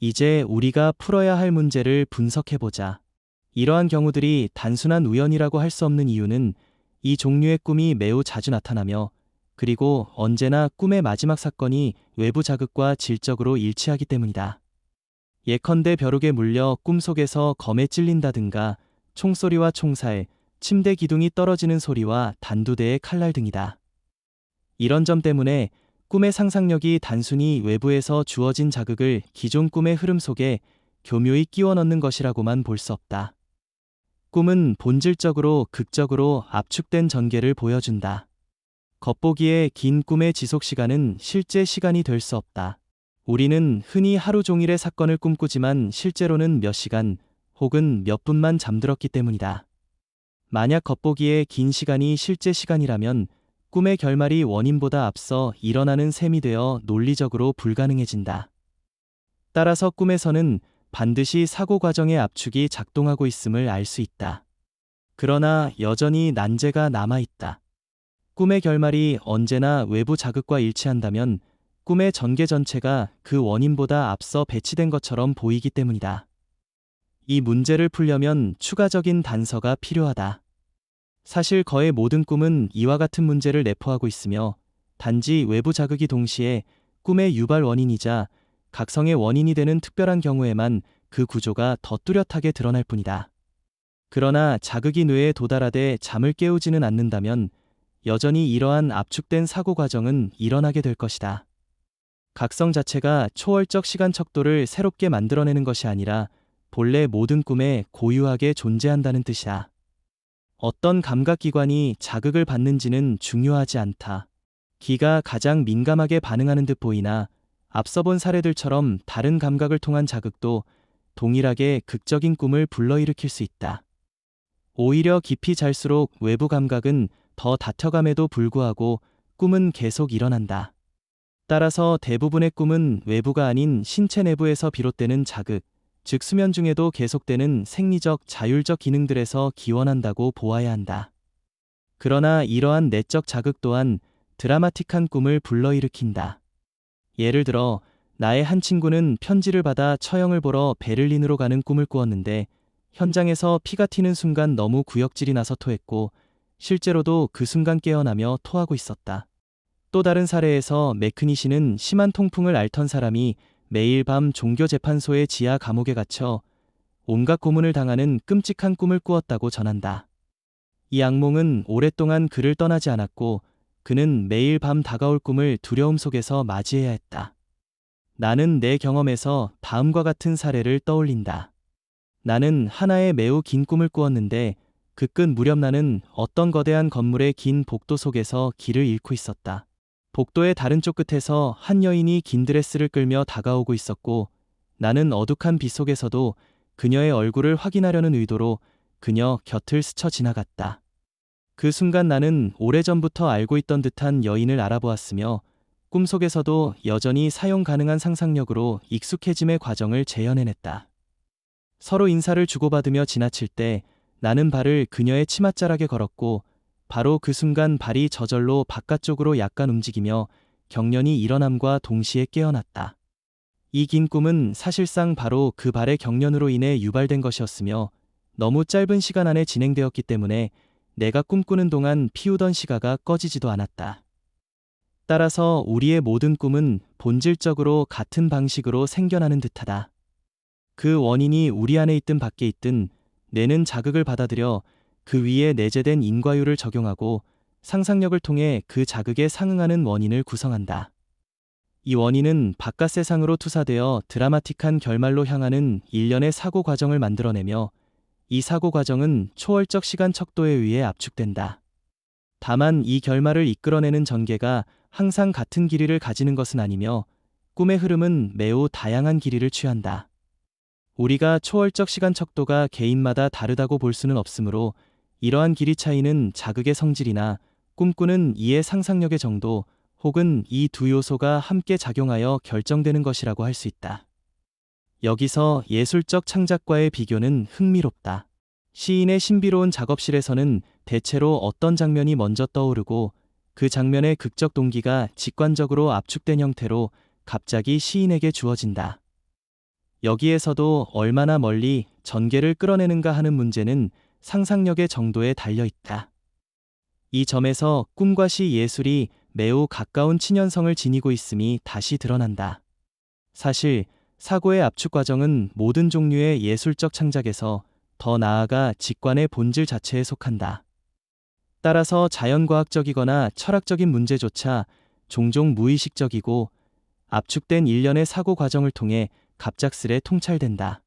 이제 우리가 풀어야 할 문제를 분석해보자. 이러한 경우들이 단순한 우연이라고 할 수 없는 이유는 이 종류의 꿈이 매우 자주 나타나며 그리고 언제나 꿈의 마지막 사건이 외부 자극과 질적으로 일치하기 때문이다. 예컨대 벼룩에 물려 꿈속에서 검에 찔린다든가 총소리와 총살, 침대 기둥이 떨어지는 소리와 단두대의 칼날 등이다. 이런 점 때문에 꿈의 상상력이 단순히 외부에서 주어진 자극을 기존 꿈의 흐름 속에 교묘히 끼워 넣는 것이라고만 볼 수 없다. 꿈은 본질적으로 극적으로 압축된 전개를 보여준다. 겉보기에 긴 꿈의 지속 시간은 실제 시간이 될 수 없다. 우리는 흔히 하루 종일의 사건을 꿈꾸지만 실제로는 몇 시간 혹은 몇 분만 잠들었기 때문이다. 만약 겉보기에 긴 시간이 실제 시간이라면 꿈의 결말이 원인보다 앞서 일어나는 셈이 되어 논리적으로 불가능해진다. 따라서 꿈에서는 반드시 사고 과정의 압축이 작동하고 있음을 알 수 있다. 그러나 여전히 난제가 남아있다. 꿈의 결말이 언제나 외부 자극과 일치한다면 꿈의 전개 전체가 그 원인보다 앞서 배치된 것처럼 보이기 때문이다. 이 문제를 풀려면 추가적인 단서가 필요하다. 사실 거의 모든 꿈은 이와 같은 문제를 내포하고 있으며 단지 외부 자극이 동시에 꿈의 유발 원인이자 각성의 원인이 되는 특별한 경우에만 그 구조가 더 뚜렷하게 드러날 뿐이다. 그러나 자극이 뇌에 도달하되 잠을 깨우지는 않는다면 여전히 이러한 압축된 사고 과정은 일어나게 될 것이다. 각성 자체가 초월적 시간 척도를 새롭게 만들어내는 것이 아니라 본래 모든 꿈에 고유하게 존재한다는 뜻이다. 어떤 감각기관이 자극을 받는지는 중요하지 않다. 기가 가장 민감하게 반응하는 듯 보이나 앞서 본 사례들처럼 다른 감각을 통한 자극도 동일하게 극적인 꿈을 불러일으킬 수 있다. 오히려 깊이 잘수록 외부 감각은 더 다쳐감에도 불구하고 꿈은 계속 일어난다. 따라서 대부분의 꿈은 외부가 아닌 신체 내부에서 비롯되는 자극, 즉 수면 중에도 계속되는 생리적 자율적 기능들에서 기원한다고 보아야 한다. 그러나 이러한 내적 자극 또한 드라마틱한 꿈을 불러일으킨다. 예를 들어 나의 한 친구는 편지를 받아 처형을 보러 베를린으로 가는 꿈을 꾸었는데 현장에서 피가 튀는 순간 너무 구역질이 나서 토했고 실제로도 그 순간 깨어나며 토하고 있었다. 또 다른 사례에서 매크니 씨는 심한 통풍을 앓던 사람이 매일 밤 종교재판소의 지하 감옥에 갇혀 온갖 고문을 당하는 끔찍한 꿈을 꾸었다고 전한다. 이 악몽은 오랫동안 그를 떠나지 않았고 그는 매일 밤 다가올 꿈을 두려움 속에서 맞이해야 했다. 나는 내 경험에서 다음과 같은 사례를 떠올린다. 나는 하나의 매우 긴 꿈을 꾸었는데 그 끝 무렵 나는 어떤 거대한 건물의 긴 복도 속에서 길을 잃고 있었다. 복도의 다른 쪽 끝에서 한 여인이 긴 드레스를 끌며 다가오고 있었고 나는 어둑한 빛 속에서도 그녀의 얼굴을 확인하려는 의도로 그녀 곁을 스쳐 지나갔다. 그 순간 나는 오래전부터 알고 있던 듯한 여인을 알아보았으며 꿈속에서도 여전히 사용 가능한 상상력으로 익숙해짐의 과정을 재현해냈다. 서로 인사를 주고받으며 지나칠 때 나는 발을 그녀의 치맛자락에 걸었고 바로 그 순간 발이 저절로 바깥쪽으로 약간 움직이며 경련이 일어남과 동시에 깨어났다. 이 긴 꿈은 사실상 바로 그 발의 경련으로 인해 유발된 것이었으며 너무 짧은 시간 안에 진행되었기 때문에 내가 꿈꾸는 동안 피우던 시가가 꺼지지도 않았다. 따라서 우리의 모든 꿈은 본질적으로 같은 방식으로 생겨나는 듯하다. 그 원인이 우리 안에 있든 밖에 있든 뇌는 자극을 받아들여 그 위에 내재된 인과율을 적용하고 상상력을 통해 그 자극에 상응하는 원인을 구성한다. 이 원인은 바깥 세상으로 투사되어 드라마틱한 결말로 향하는 일련의 사고 과정을 만들어내며 이 사고 과정은 초월적 시간 척도에 의해 압축된다. 다만 이 결말을 이끌어내는 전개가 항상 같은 길이를 가지는 것은 아니며 꿈의 흐름은 매우 다양한 길이를 취한다. 우리가 초월적 시간 척도가 개인마다 다르다고 볼 수는 없으므로 이러한 길이 차이는 자극의 성질이나 꿈꾸는 이의 상상력의 정도 혹은 이 두 요소가 함께 작용하여 결정되는 것이라고 할 수 있다. 여기서 예술적 창작과의 비교는 흥미롭다. 시인의 신비로운 작업실에서는 대체로 어떤 장면이 먼저 떠오르고 그 장면의 극적 동기가 직관적으로 압축된 형태로 갑자기 시인에게 주어진다. 여기에서도 얼마나 멀리 전개를 끌어내는가 하는 문제는 상상력의 정도에 달려 있다. 이 점에서 꿈과 시 예술이 매우 가까운 친연성을 지니고 있음이 다시 드러난다. 사실 사고의 압축 과정은 모든 종류의 예술적 창작에서 더 나아가 직관의 본질 자체에 속한다. 따라서 자연과학적이거나 철학적인 문제조차 종종 무의식적이고 압축된 일련의 사고 과정을 통해 갑작스레 통찰된다.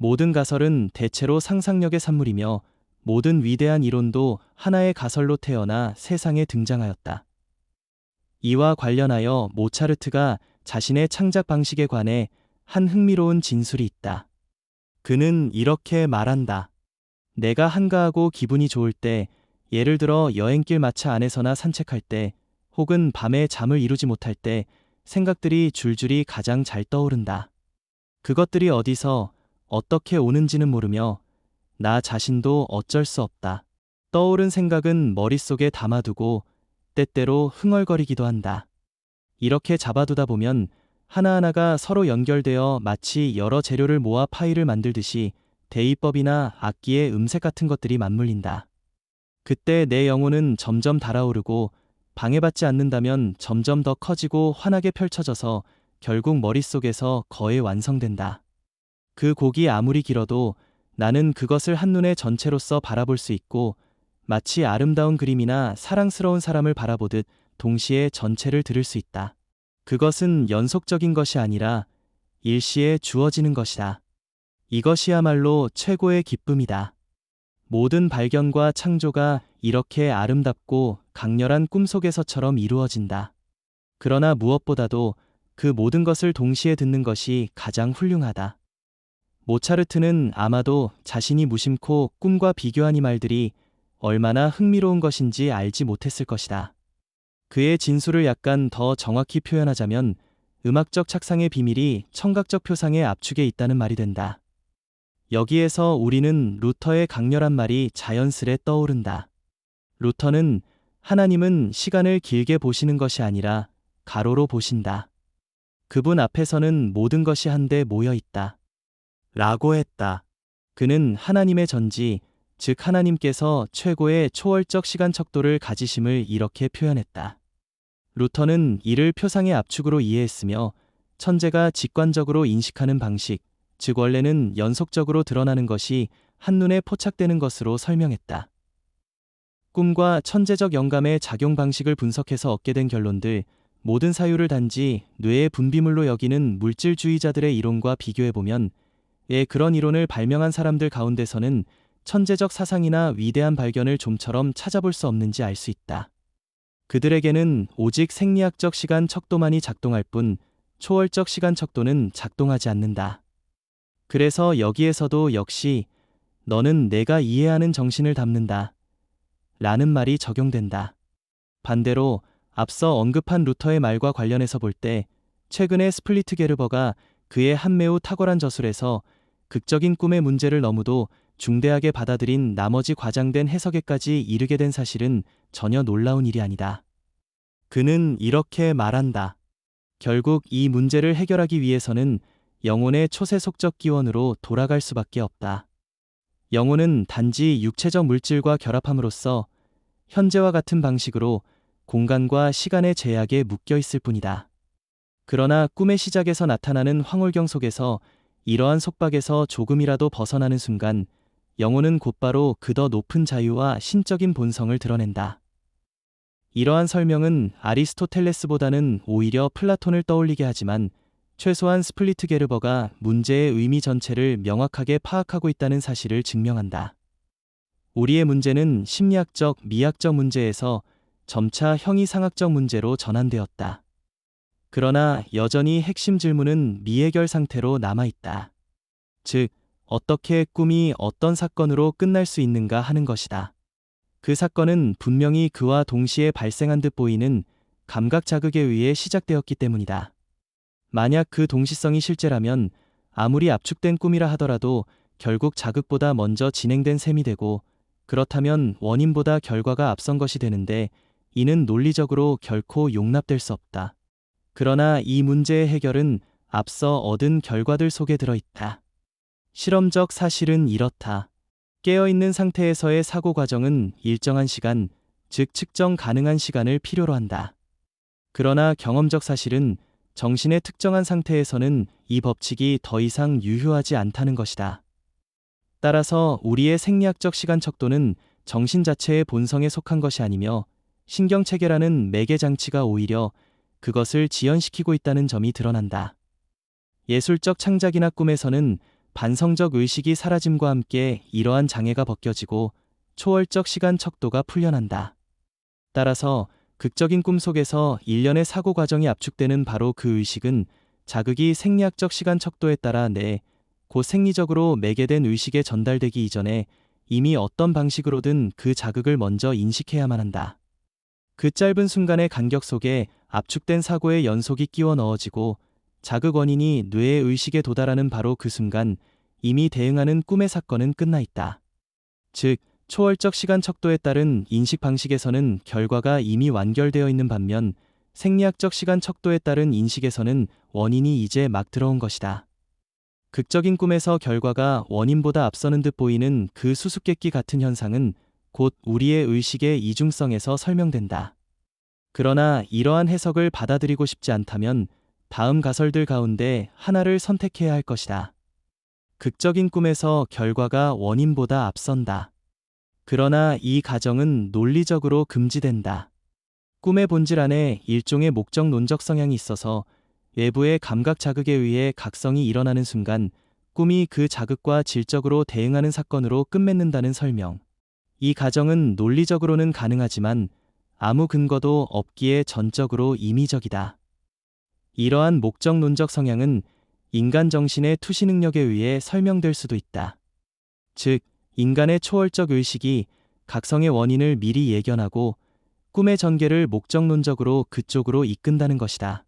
모든 가설은 대체로 상상력의 산물이며 모든 위대한 이론도 하나의 가설로 태어나 세상에 등장하였다. 이와 관련하여 모차르트가 자신의 창작 방식에 관해 한 흥미로운 진술이 있다. 그는 이렇게 말한다. 내가 한가하고 기분이 좋을 때, 예를 들어 여행길 마차 안에서나 산책할 때, 혹은 밤에 잠을 이루지 못할 때, 생각들이 줄줄이 가장 잘 떠오른다. 그것들이 어디서, 어떻게 오는지는 모르며, 나 자신도 어쩔 수 없다. 떠오른 생각은 머릿속에 담아두고, 때때로 흥얼거리기도 한다. 이렇게 잡아두다 보면 하나하나가 서로 연결되어 마치 여러 재료를 모아 파일을 만들듯이 대입법이나 악기의 음색 같은 것들이 맞물린다. 그때 내 영혼은 점점 달아오르고 방해받지 않는다면 점점 더 커지고 환하게 펼쳐져서 결국 머릿속에서 거의 완성된다. 그 곡이 아무리 길어도 나는 그것을 한눈에 전체로서 바라볼 수 있고 마치 아름다운 그림이나 사랑스러운 사람을 바라보듯 동시에 전체를 들을 수 있다. 그것은 연속적인 것이 아니라 일시에 주어지는 것이다. 이것이야말로 최고의 기쁨이다. 모든 발견과 창조가 이렇게 아름답고 강렬한 꿈속에서처럼 이루어진다. 그러나 무엇보다도 그 모든 것을 동시에 듣는 것이 가장 훌륭하다. 모차르트는 아마도 자신이 무심코 꿈과 비교한 이 말들이 얼마나 흥미로운 것인지 알지 못했을 것이다. 그의 진술을 약간 더 정확히 표현하자면 음악적 착상의 비밀이 청각적 표상의 압축에 있다는 말이 된다. 여기에서 우리는 루터의 강렬한 말이 자연스레 떠오른다. 루터는 하나님은 시간을 길게 보시는 것이 아니라 가로로 보신다. 그분 앞에서는 모든 것이 한데 모여 있다. 라고 했다. 그는 하나님의 전지, 즉 하나님께서 최고의 초월적 시간 척도를 가지심을 이렇게 표현했다. 루터는 이를 표상의 압축으로 이해했으며 천재가 직관적으로 인식하는 방식, 즉 원래는 연속적으로 드러나는 것이 한눈에 포착되는 것으로 설명했다. 꿈과 천재적 영감의 작용 방식을 분석해서 얻게 된 결론들, 모든 사유를 단지 뇌의 분비물로 여기는 물질주의자들의 이론과 비교해보면, 예, 그런 이론을 발명한 사람들 가운데서는 천재적 사상이나 위대한 발견을 좀처럼 찾아볼 수 없는지 알 수 있다. 그들에게는 오직 생리학적 시간 척도만이 작동할 뿐 초월적 시간 척도는 작동하지 않는다. 그래서 여기에서도 역시 너는 내가 이해하는 정신을 담는다. 라는 말이 적용된다. 반대로 앞서 언급한 루터의 말과 관련해서 볼 때 최근에 스플리트 게르버가 그의 한 매우 탁월한 저술에서 극적인 꿈의 문제를 너무도 중대하게 받아들인 나머지 과장된 해석에까지 이르게 된 사실은 전혀 놀라운 일이 아니다. 그는 이렇게 말한다. 결국 이 문제를 해결하기 위해서는 영혼의 초세속적 기원으로 돌아갈 수밖에 없다. 영혼은 단지 육체적 물질과 결합함으로써 현재와 같은 방식으로 공간과 시간의 제약에 묶여 있을 뿐이다. 그러나 꿈의 시작에서 나타나는 황홀경 속에서 이러한 속박에서 조금이라도 벗어나는 순간 영혼은 곧바로 그 더 높은 자유와 신적인 본성을 드러낸다. 이러한 설명은 아리스토텔레스보다는 오히려 플라톤을 떠올리게 하지만 최소한 스플리트 게르버가 문제의 의미 전체를 명확하게 파악하고 있다는 사실을 증명한다. 우리의 문제는 심리학적, 미학적 문제에서 점차 형이상학적 문제로 전환되었다. 그러나 여전히 핵심 질문은 미해결 상태로 남아있다. 즉, 어떻게 꿈이 어떤 사건으로 끝날 수 있는가 하는 것이다. 그 사건은 분명히 그와 동시에 발생한 듯 보이는 감각 자극에 의해 시작되었기 때문이다. 만약 그 동시성이 실제라면 아무리 압축된 꿈이라 하더라도 결국 자극보다 먼저 진행된 셈이 되고 그렇다면 원인보다 결과가 앞선 것이 되는데 이는 논리적으로 결코 용납될 수 없다. 그러나 이 문제의 해결은 앞서 얻은 결과들 속에 들어 있다. 실험적 사실은 이렇다. 깨어있는 상태에서의 사고 과정은 일정한 시간, 즉 측정 가능한 시간을 필요로 한다. 그러나 경험적 사실은 정신의 특정한 상태에서는 이 법칙이 더 이상 유효하지 않다는 것이다. 따라서 우리의 생리학적 시간 척도는 정신 자체의 본성에 속한 것이 아니며 신경체계라는 매개 장치가 오히려 그것을 지연시키고 있다는 점이 드러난다. 예술적 창작이나 꿈에서는 반성적 의식이 사라짐과 함께 이러한 장애가 벗겨지고 초월적 시간 척도가 풀려난다. 따라서 극적인 꿈 속에서 일련의 사고 과정이 압축되는 바로 그 의식은 자극이 생리학적 시간 척도에 따라 내, 곧 생리적으로 매개된 의식에 전달되기 이전에 이미 어떤 방식으로든 그 자극을 먼저 인식해야만 한다. 그 짧은 순간의 간격 속에 압축된 사고의 연속이 끼워 넣어지고 자극 원인이 뇌의 의식에 도달하는 바로 그 순간 이미 대응하는 꿈의 사건은 끝나 있다. 즉, 초월적 시간 척도에 따른 인식 방식에서는 결과가 이미 완결되어 있는 반면 생리학적 시간 척도에 따른 인식에서는 원인이 이제 막 들어온 것이다. 극적인 꿈에서 결과가 원인보다 앞서는 듯 보이는 그 수수께끼 같은 현상은 곧 우리의 의식의 이중성에서 설명된다. 그러나 이러한 해석을 받아들이고 싶지 않다면 다음 가설들 가운데 하나를 선택해야 할 것이다. 극적인 꿈에서 결과가 원인보다 앞선다. 그러나 이 가정은 논리적으로 금지된다. 꿈의 본질 안에 일종의 목적론적 성향이 있어서 외부의 감각 자극에 의해 각성이 일어나는 순간 꿈이 그 자극과 질적으로 대응하는 사건으로 끝맺는다는 설명. 이 가정은 논리적으로는 가능하지만 아무 근거도 없기에 전적으로 임의적이다. 이러한 목적론적 성향은 인간 정신의 투시 능력에 의해 설명될 수도 있다. 즉, 인간의 초월적 의식이 각성의 원인을 미리 예견하고 꿈의 전개를 목적론적으로 그쪽으로 이끈다는 것이다.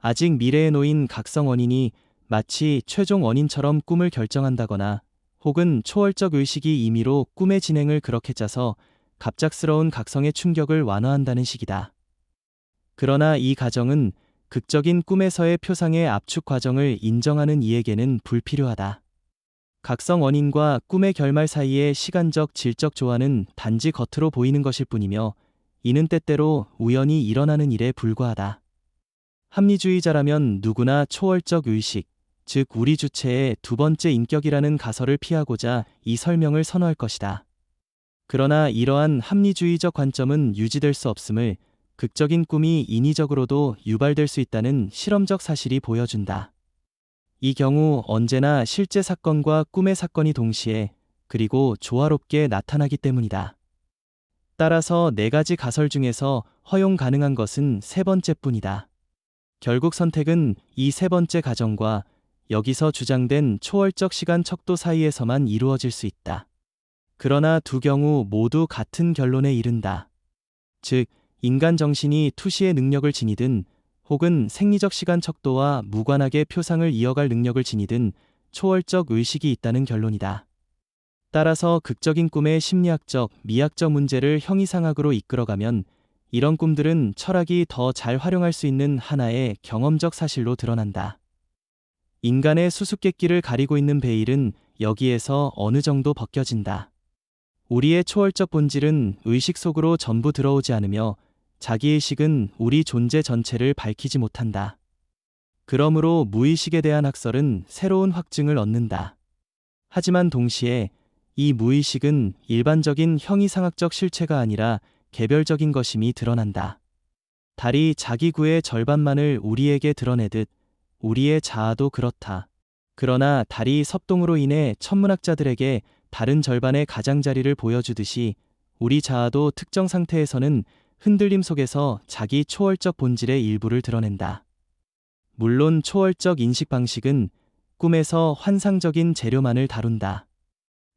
아직 미래에 놓인 각성 원인이 마치 최종 원인처럼 꿈을 결정한다거나 혹은 초월적 의식이 임의로 꿈의 진행을 그렇게 짜서 갑작스러운 각성의 충격을 완화한다는 식이다. 그러나 이 가정은 극적인 꿈에서의 표상의 압축 과정을 인정하는 이에게는 불필요하다. 각성 원인과 꿈의 결말 사이의 시간적 질적 조화는 단지 겉으로 보이는 것일 뿐이며 이는 때때로 우연히 일어나는 일에 불과하다. 합리주의자라면 누구나 초월적 의식, 즉 우리 주체의 두 번째 인격이라는 가설을 피하고자 이 설명을 선호할 것이다. 그러나 이러한 합리주의적 관점은 유지될 수 없음을 극적인 꿈이 인위적으로도 유발될 수 있다는 실험적 사실이 보여준다. 이 경우 언제나 실제 사건과 꿈의 사건이 동시에 그리고 조화롭게 나타나기 때문이다. 따라서 네 가지 가설 중에서 허용 가능한 것은 세 번째 뿐이다. 결국 선택은 이 세 번째 가정과 여기서 주장된 초월적 시간 척도 사이에서만 이루어질 수 있다. 그러나 두 경우 모두 같은 결론에 이른다. 즉, 인간 정신이 투시의 능력을 지니든 혹은 생리적 시간 척도와 무관하게 표상을 이어갈 능력을 지니든 초월적 의식이 있다는 결론이다. 따라서 극적인 꿈의 심리학적, 미학적 문제를 형이상학으로 이끌어가면 이런 꿈들은 철학이 더 잘 활용할 수 있는 하나의 경험적 사실로 드러난다. 인간의 수수께끼를 가리고 있는 베일은 여기에서 어느 정도 벗겨진다. 우리의 초월적 본질은 의식 속으로 전부 들어오지 않으며 자기의식은 우리 존재 전체를 밝히지 못한다. 그러므로 무의식에 대한 학설은 새로운 확증을 얻는다. 하지만 동시에 이 무의식은 일반적인 형이상학적 실체가 아니라 개별적인 것임이 드러난다. 달이 자기 구의 절반만을 우리에게 드러내듯 우리의 자아도 그렇다. 그러나 달이 섭동으로 인해 천문학자들에게 다른 절반의 가장자리를 보여주듯이 우리 자아도 특정 상태에서는 흔들림 속에서 자기 초월적 본질의 일부를 드러낸다. 물론 초월적 인식 방식은 꿈에서 환상적인 재료만을 다룬다.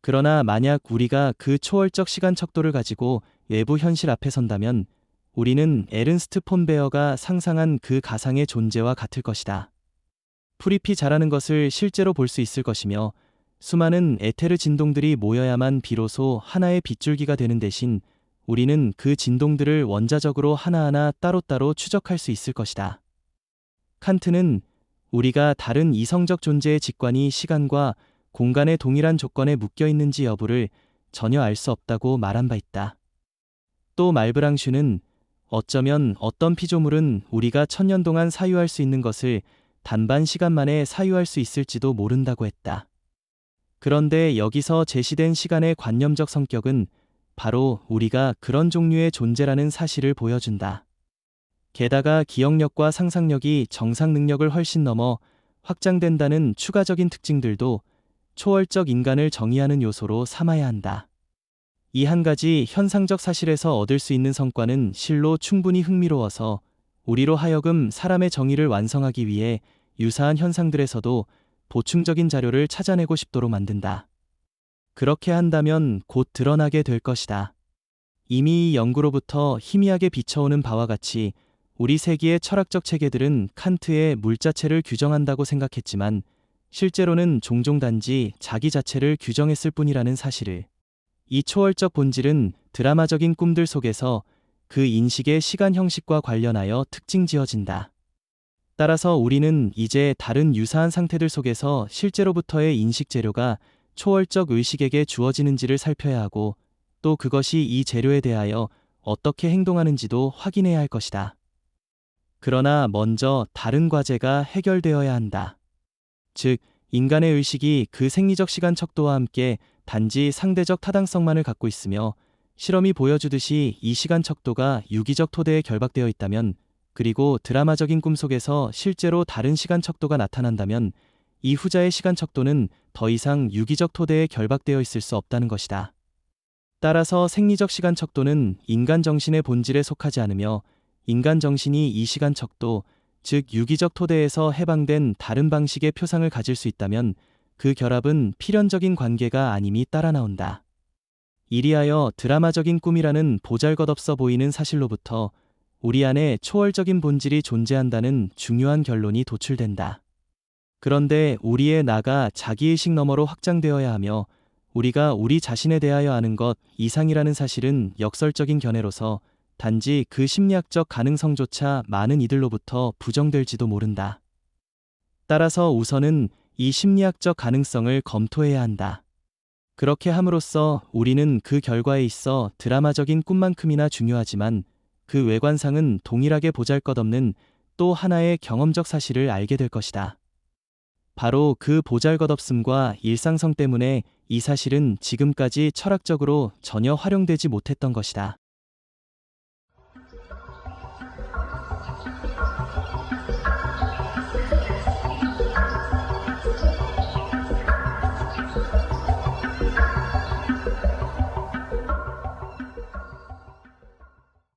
그러나 만약 우리가 그 초월적 시간 척도를 가지고 외부 현실 앞에 선다면 우리는 에른스트 폰 베어가 상상한 그 가상의 존재와 같을 것이다. 풀잎이 자라는 것을 실제로 볼 수 있을 것이며 수많은 에테르 진동들이 모여야만 비로소 하나의 빗줄기가 되는 대신 우리는 그 진동들을 원자적으로 하나하나 따로따로 추적할 수 있을 것이다. 칸트는 우리가 다른 이성적 존재의 직관이 시간과 공간의 동일한 조건에 묶여 있는지 여부를 전혀 알 수 없다고 말한 바 있다. 또 말브랑슈는 어쩌면 어떤 피조물은 우리가 천년 동안 사유할 수 있는 것을 단반 시간 만에 사유할 수 있을지도 모른다고 했다. 그런데 여기서 제시된 시간의 관념적 성격은 바로 우리가 그런 종류의 존재라는 사실을 보여준다. 게다가 기억력과 상상력이 정상 능력을 훨씬 넘어 확장된다는 추가적인 특징들도 초월적 인간을 정의하는 요소로 삼아야 한다. 이 한 가지 현상적 사실에서 얻을 수 있는 성과는 실로 충분히 흥미로워서 우리로 하여금 사람의 정의를 완성하기 위해 유사한 현상들에서도 보충적인 자료를 찾아내고 싶도록 만든다. 그렇게 한다면 곧 드러나게 될 것이다. 이미 이 연구로부터 희미하게 비춰오는 바와 같이 우리 세기의 철학적 체계들은 칸트의 물자체를 규정한다고 생각했지만 실제로는 종종 단지 자기 자체를 규정했을 뿐이라는 사실을 이 초월적 본질은 드라마적인 꿈들 속에서 그 인식의 시간 형식과 관련하여 특징 지어진다. 따라서 우리는 이제 다른 유사한 상태들 속에서 실제로부터의 인식 재료가 초월적 의식에게 주어지는지를 살펴야 하고 또 그것이 이 재료에 대하여 어떻게 행동하는지도 확인해야 할 것이다. 그러나 먼저 다른 과제가 해결되어야 한다. 즉, 인간의 의식이 그 생리적 시간 척도와 함께 단지 상대적 타당성만을 갖고 있으며 실험이 보여주듯이 이 시간 척도가 유기적 토대에 결박되어 있다면 그리고 드라마적인 꿈 속에서 실제로 다른 시간 척도가 나타난다면 이 후자의 시간 척도는 더 이상 유기적 토대에 결박되어 있을 수 없다는 것이다. 따라서 생리적 시간 척도는 인간 정신의 본질에 속하지 않으며 인간 정신이 이 시간 척도, 즉 유기적 토대에서 해방된 다른 방식의 표상을 가질 수 있다면 그 결합은 필연적인 관계가 아님이 따라 나온다. 이리하여 드라마적인 꿈이라는 보잘것없어 보이는 사실로부터 우리 안에 초월적인 본질이 존재한다는 중요한 결론이 도출된다. 그런데 우리의 나가 자기의식 너머로 확장되어야 하며 우리가 우리 자신에 대하여 아는 것 이상이라는 사실은 역설적인 견해로서 단지 그 심리학적 가능성조차 많은 이들로부터 부정될지도 모른다. 따라서 우선은 이 심리학적 가능성을 검토해야 한다. 그렇게 함으로써 우리는 그 결과에 있어 드라마적인 꿈만큼이나 중요하지만 그 외관상은 동일하게 보잘것없는 또 하나의 경험적 사실을 알게 될 것이다. 바로 그 보잘것없음과 일상성 때문에 이 사실은 지금까지 철학적으로 전혀 활용되지 못했던 것이다.